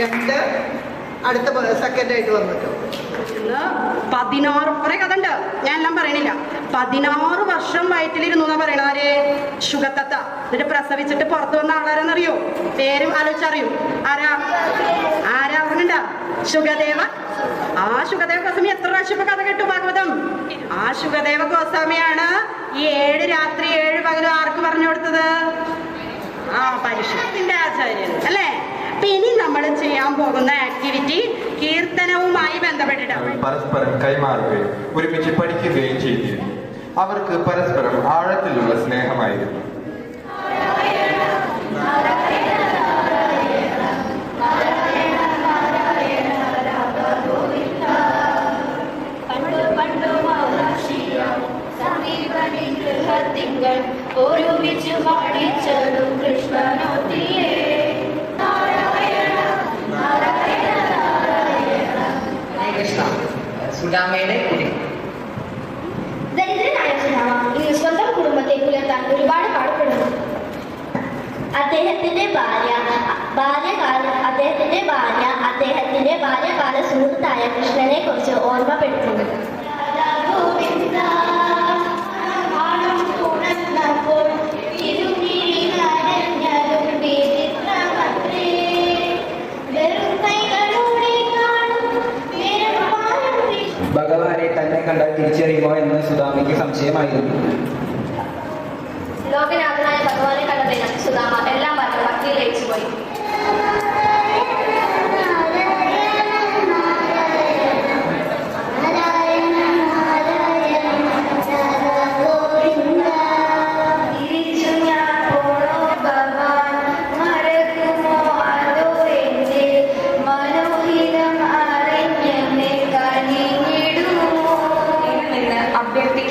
രണ്ട്. അടുത്ത സെക്കൻഡ് ആയിട്ട് വന്നിട്ട്. പതിനാറ് കുറെ കഥ ഉണ്ട് ഞാൻ എല്ലാം പറയണില്ല. പതിനാറ് വർഷം വയറ്റിലിരുന്നു എന്നാ പറയണ ആര്? ശുഗത്തത്ത എന്നിട്ട് പ്രസവിച്ചിട്ട് പുറത്തു വന്ന ആളാരെന്നറിയോ? പേരും ആലോചിച്ചറിയൂ? ആരാ? ആരാ പറഞ്ഞിണ്ട? ശുഗദേവ ആ ശുഗദേവ ഗോസ്വാമി എത്ര പ്രാവശ്യം കഥ കേട്ടു ഭാഗവതം? ആ ശുഗദേവ ഗോസ്വാമിയാണ് ഈ ഏഴ് രാത്രി ഏഴ് പകലും ആർക്ക് പറഞ്ഞു കൊടുത്തത്? ആ പരിശുദ്ധത്തിന്റെ ആചാര്യൻ. അല്ലേ? അപ്പൊ ഇനി നമ്മൾ ചെയ്യാൻ പോകുന്ന ആക്ടിവിറ്റി കീർത്തനവുമായി ബന്ധപ്പെട്ടിട്ടാണ് പരസ്പരം കൈമാറുകയും ഒരുമിച്ച് പഠിക്കുകയും ചെയ്തിരുന്നു. അവർക്ക് പരസ്പരം ആഴത്തിലുള്ള സ്നേഹമായിരുന്നു. ഒരുമിച്ച് പാടിച്ചതും കൃഷ്ണനോ കൃഷ്ണ സുഡാമയുടെ കുടി. ദരിദ്രനായ സുനാമ ഇന്ന് സ്വന്തം കുടുംബത്തെ പുലർത്താൻ ഒരുപാട് പാടുപെടുന്നു. അദ്ദേഹത്തിന്റെ ഭാര്യ ബാല്യകാല അദ്ദേഹത്തിന്റെ ഭാര്യ അദ്ദേഹത്തിന്റെ ബാല്യകാല സുഹൃത്തായ കൃഷ്ണനെ കുറിച്ച് ഓർമ്മപ്പെടുത്തുന്നു. തിരിച്ചറിയുമോ എന്ന് സുധാമയ്ക്ക് സംശയമായിരുന്നു ലോകനാഥനായ ഭഗവാനെ കണ്ടതിന് സുധാമ എല്ലാം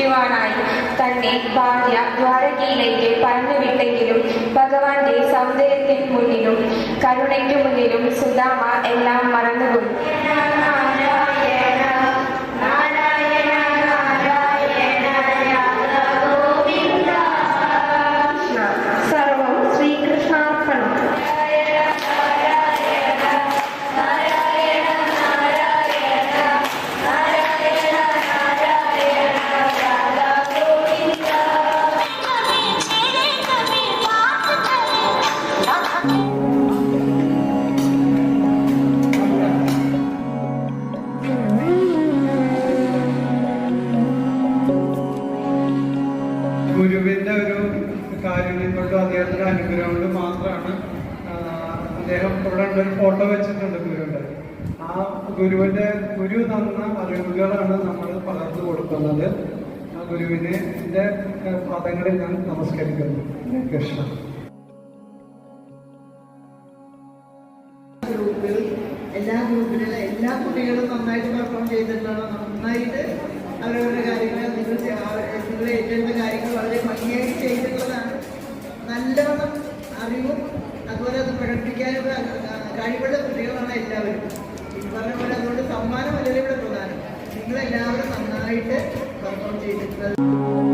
അഭ്യർത്ഥിക്കുവാനായി തന്നെ ഭാര്യ ദ്വാരകയിലേക്ക് പറഞ്ഞുവിട്ടെങ്കിലും ഭഗവാന്റെ സൗന്ദര്യത്തിന് മുന്നിലും കരുണയ്ക്കു മുന്നിലും സുദാമ എല്ലാം മറന്നുപോയി. കൊണ്ടും അദ്ദേഹത്തിന്റെ അനുഗ്രഹം കൊണ്ടും മാത്രമാണ് അദ്ദേഹം ഇവിടെ ഒരു ഫോട്ടോ വെച്ചിട്ടുണ്ട് ഗുരുവിന്റെ ആ ഗുരുവിന്റെ ഗുരു തന്ന അറിവുകളാണ് നമ്മൾ പകർന്നു കൊടുക്കുന്നത്. ആ ഗുരുവിനെ എന്റെ പദങ്ങളിൽ ഞാൻ നമസ്കരിക്കുന്നു. കൃഷ്ണ. ഗ്രൂപ്പിൽ എല്ലാ ഗ്രൂപ്പിലുള്ള എല്ലാ കുട്ടികളും നന്നായിട്ട് പെർഫോം ചെയ്തിട്ടുണ്ടോ നന്നായിട്ട് അവരവരുടെ കാര്യങ്ങൾ നിങ്ങൾ നിങ്ങൾ ഏറ്റെടുത്ത കാര്യങ്ങൾ വളരെ ഭംഗിയായിട്ട് ചെയ്തിട്ടുള്ളതാണ് നല്ലവണ്ണം അറിവും അതുപോലെ അത് പ്രകടിപ്പിക്കാനുള്ള കഴിവുള്ള കുട്ടികളാണ് എല്ലാവരും. ഈ പറഞ്ഞ പോലെ അതുകൊണ്ട് സമ്മാനമല്ലല്ലോ ഇവിടെ പ്രധാനം. നിങ്ങളെല്ലാവരും നന്നായിട്ട് പെർഫോം ചെയ്തിട്ടുള്ളത്.